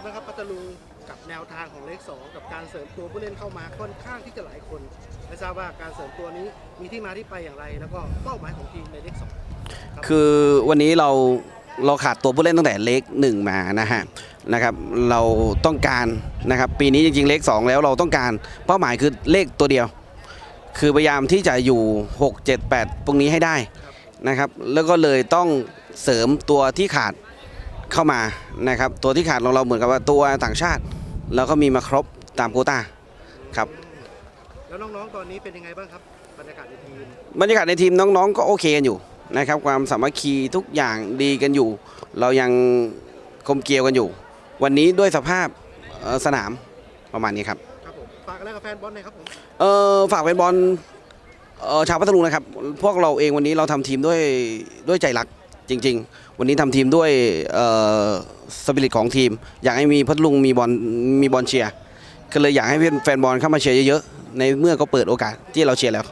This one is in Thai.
งบ้างครับพัทลุงกับแนวทางของเลขสองกับการเสริมตัวผู้เล่นเข้ามาค่อนข้างที่จะหลายคนไม่ทราบว่าการเสริมตัวนี้มีที่มาที่ไปอย่างไร แล้วก็เป้าหมายของทีมในเลขสองคือวันนี้เราเราขาดตัวผู้เล่นตั้งแต่เล็กหนึ่งมานะฮะนะครับเราต้องการนะครับปีนี้จริงๆเลข2แล้วเราต้องการเป้าหมายคือเลขตัวเดียว คือพยายามที่จะอยู่ 6 7 8 ตรงนี้ให้ได้นะครับแล้วก็เลยต้องเสริมตัวที่ขาด เข้ามานะครับตัวที่ขาดของเราเหมือนกับว่าตัวต่างชาติ แล้วก็มีมาครบตามโควต้าครับแล้วน้องๆตอนนี้เป็นยังไงบ้างครับบรรยากาศในทีมบรรยากาศในทีมน้องๆก็โอเคกันอยู่นะครับ ความสามัคคีทุกอย่างดีกันอยู่ เรายังคมเกลียวกันอยู่ วันนี้ด้วยสภาพเอ่อสนามประมาณนี้ครับครับผมฝากอะไรกับแฟนบอลหน่อยครับผมเออฝากเป็นบอลเอ่อชาวพัทลุงนะครับ พวกเราเองวันนี้เราทำทีมด้วยด้วยใจรัก จริง ๆ วันนี้ทำทีมด้วยสปิริตของทีม อยากให้มีพัทลุงมีบอลมีบอลเชียร์ก็เลยอยากให้แฟนบอลเข้ามาเชียร์เยอะๆในเมื่อก็เปิดโอกาสที่เราเชียร์แล้ว